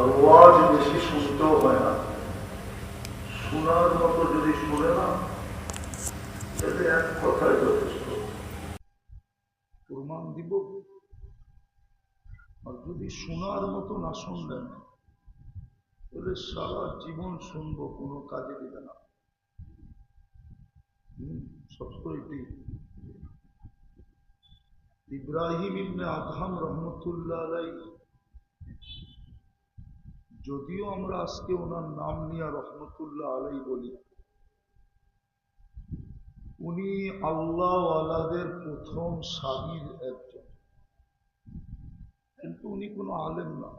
আর ওয়াজ বেশি শুনতেও হয় না শোনার মতো যদি শুনে না তাহলে এক কথায় যথেষ্ট। প্রমাণ দিব? আর যদি শোনার মতো না শুনলেন তাহলে সারা জীবন শুনব কোনো কাজে দিবে না। হুম, সত্য এটি ইব্রাহিম ইবনে আদহাম রহমতুল্লাহ যদিও আমরা আজকে ওনার নাম নিয়ে রহমতুল্লাহ আলাই বলি, উনি আল্লাহ আলাদের প্রথম সারির একজন। কিন্তু উনি কোনো আলেম না,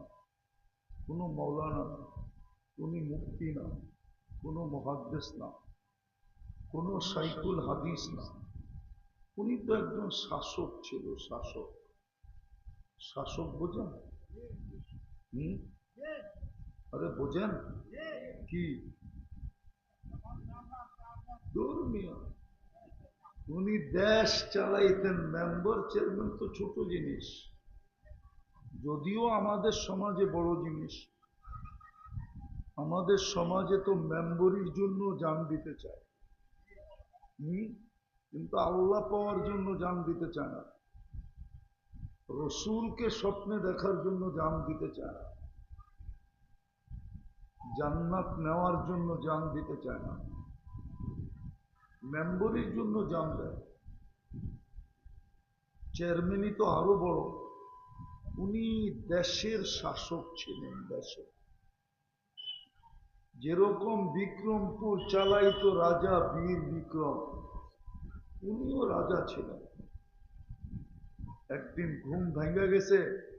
কোনো মৌলানা না উনি মুক্তি না, কোনো মহাদ্দেশ না, কোনো সাইকুল হাদিস না। উনি তো একজন শাসক ছিল, শাসক। শাসক বোঝেন? হুম? আরে বোঝেন? কি? উনি দেশ চালাইতেন, মেম্বার চেয়ারম্যান তো ছোট জিনিস। যদিও আমাদের সমাজে বড় জিনিস। আমাদের সমাজে তো মেম্বরির জন্য জান দিতে চায়। হুম? কিন্তু আল্লাহ পাওয়ার জন্য জান দিতে চায় না। রসুলকে স্বপ্নে দেখার জন্য জান দিতে চায় না। জান্নাত নেওয়ার জন্য জান দিতে চায় না। মেম্বরির জন্য জান দেয়। চেয়ারম্যানই তো আরও বড়। উনি দেশের শাসক ছিলেন দেশে যেরকম বিক্রমপুর চালাইতো রাজা বীর বিক্রম, উনিও রাজা ছিলেন। একদিন ঘুম ভেঙে গেছে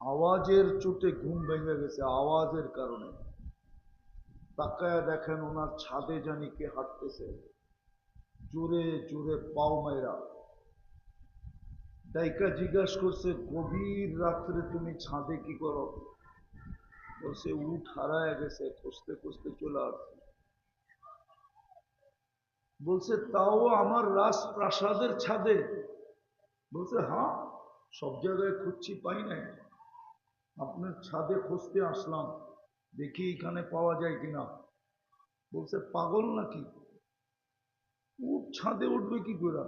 আওয়াজের চোটে ঘুম ভেঙে গেছে আওয়াজের কারণে। তাকায় দেখেন ওনার ছাদে জানি কে হাঁটতেছে। জোরে জোরে পাও মাইরা। ডাইকা জিজ্ঞাসা করছে, গভীর রাত্রে তুমি ছাদে কি করো? বলছে উঠ হারায় গেছে খুঁজতে খুঁজতে চলে আসছে। বলছে, তাও আমার রাজপ্রাসাদের ছাদে? বলছে হ্যাঁ সব জায়গায় খুঁজছি, পাই নাই। আপনার ছাদে খুঁজতে আসলাম। দেখি এখানে পাওয়া যায় কিনা। বলছে, পাগল নাকি? উঠ ছাদে উঠবে কি করে?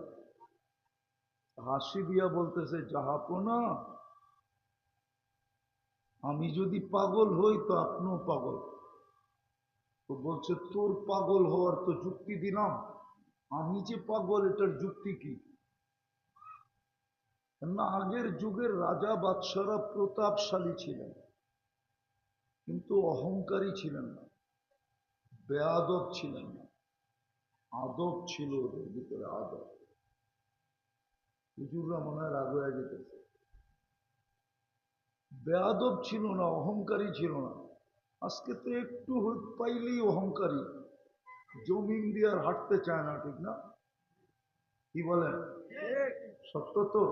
হাসি দিয়া বলতেছে জাহাপনা আমি যদি পাগল হই তো আপনিও পাগল। তো বলছে, তোর পাগল হওয়ার তো যুক্তি দিলাম। আমি যে পাগল, এটার যুক্তি কি? না আগের যুগের রাজা বাদশারা প্রতাপশালী ছিলেন, কিন্তু অহংকারী ছিলেন না, বেয়াদব ছিলেন না। আদব ছিল ওদের ভিতরে, আদব। হুজুররা মনে হয় রাগ হয়ে যেতেছে। বেয়াদব ছিল না, অহংকারী ছিল না। আজকে তো একটু পাইলেই অহংকারী। জমিন দিয়ে আর হাঁটতে চায় না, ঠিক না? কি বলেন? সত্য তো?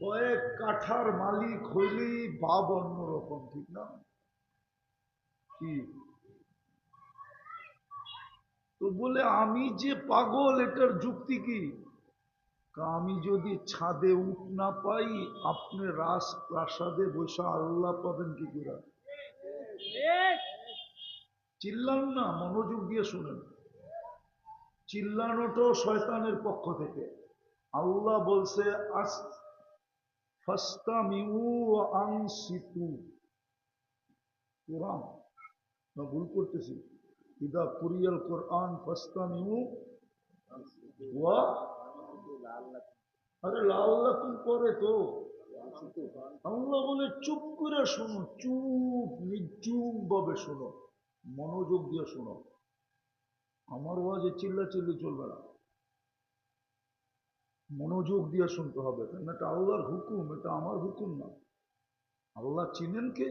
কয়েক কাঠার মালিক হইলেই ভাব অন্যরকম ঠিক না? কি? তো বলে আমি যে পাগল এটার যুক্তি কি? আমি যদি ছাদে উঠ না পাই আপনি রাস প্রাসাদে বসে আল্লাহ পাবেন কি করে? চিল্লান না মনোযোগ দিয়ে শুনেন। চিল্লানোটাও শয়তানের পক্ষ থেকে। আল্লাহ বলছে ভুল করতেছি। ইদা কুরিয়াল কোরআন পরে তো। আল্লাহ বলে, চুপ করে শোনো, চুপ নির্জুম ভাবে শোনো, মনোযোগ দিয়ে শোনো। আমার ওয়াজে চিল্লা চিল্লি চলবে না। মনোযোগ দিয়ে শুনতে হবে, কারণ এটা আল্লাহর হুকুম, এটা আমার হুকুম না। আল্লাহ চিনেন কে?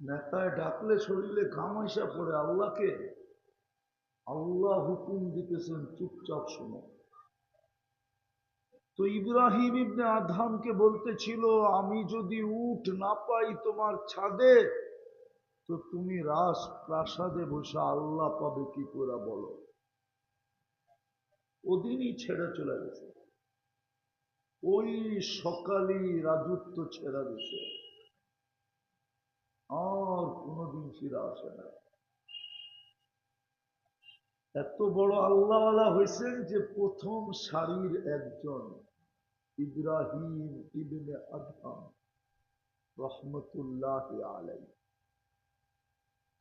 নেতায় ডাকলে শরীরে ঘাম আইসা পড়ে আল্লাহকে। আল্লাহ হুকুম দিতেছেন, চুপচাপ শোনো। তো ইব্রাহিম ইবনে আধামকে বলতেছিল, আমি যদি উঠ না পাই তোমার ছাদে তো তুমি রাস প্রাসাদে বসে আল্লাহ পাবে কি করে বলো? ওদিনই ছেড়ে চলে গেছে। ওই সকালেই রাজত্ব ছেড়া দিছে। আর কোনোদিন ফিরে আসে না। এত বড় আল্লাহওয়ালা হয়েছেন যে প্রথম সারির একজন, ইব্রাহিম ইবনে আদহাম, রহমতুল্লাহ আলাই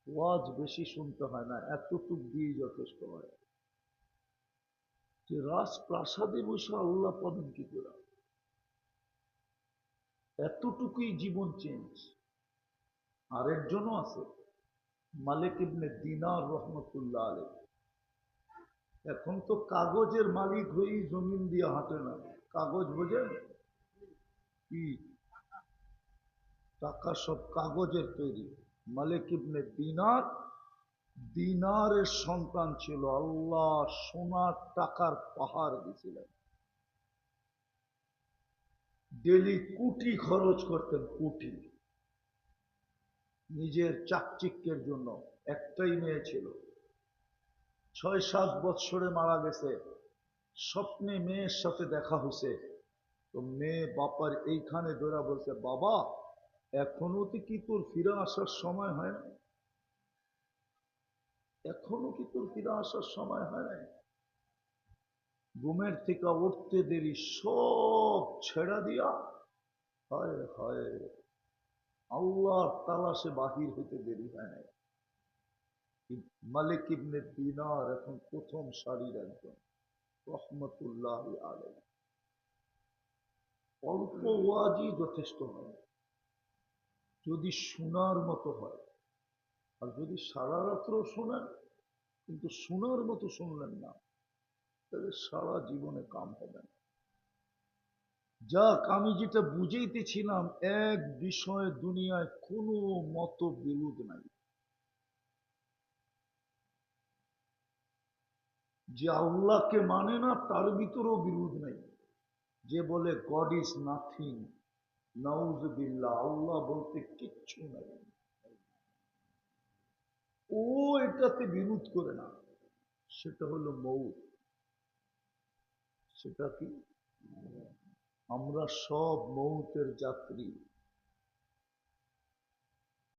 ওয়াজ বেশি শুনতে হয় না, এতটুক দিয়ে যথেষ্ট হয়। যে রাজপ্রাসাদে বসে আল্লাহ পাবেন কি করে? এতটুকুই জীবন চেঞ্জ আরেকজনও আছে, মালিক ইবনে দিনার রহমতুল্লাহ আলাই এখন তো কাগজের মালিক হয়েই জমিন দিয়ে হাঁটে না। কাগজ বোঝেন? কি? টাকা সব কাগজের তৈরি। মালিক ইবনে দিনার। দিনারের সন্তান ছিল আল্লাহ সোনার টাকার পাহাড় দিছিলেন ডেলি কোটি খরচ করতেন, কোটি। নিজের চাকচিক্যের জন্য একটাই মেয়ে ছিল। ছয় সাত বৎসরে মারা গেছে। স্বপ্নে মেয়ের সাথে দেখা হয়েছে। তো মেয়ে বাপার এইখানে ধরা বলছে, বাবা এখনও কি তোর ফিরে আসার সময় হয় না এখনও কি তোর ফিরে আসার সময় হয় না ঘুমের থেকে উঠতে দেরি, সব ছেড়া দিয়া, হয় হয়, আল্লাহর তালাশে বাহির হইতে দেরি হয় নাই। মালিক ইবনে দিনার এখন প্রথম সারির একজন, রহমতুল্লাহ আলাই অল্প ওয়াজই যথেষ্ট হয়। যদি শোনার মতো হয়, আর যদি সারা রাত্র শোনেন, কিন্তু শোনার মতো শুনলেন না, তাহলে সারা জীবনে কাম হবে না। যাক, আমি যেটা বুঝাইতেছিলাম, এক বিষয়ে দুনিয়ায় কোনো মত বিরোধ নাই। যে আল্লাহকে মানে না, তার ভিতরেও বিরোধ নাই। যে বলে গড ইজ নাথিং নাউজবিল্লাহ আল্লাহ বলতে কিচ্ছু নাই। ও এটাতে বিরোধ করে না, সেটা হলো মৌত সেটা কি? আমরা সব মৌতের যাত্রী।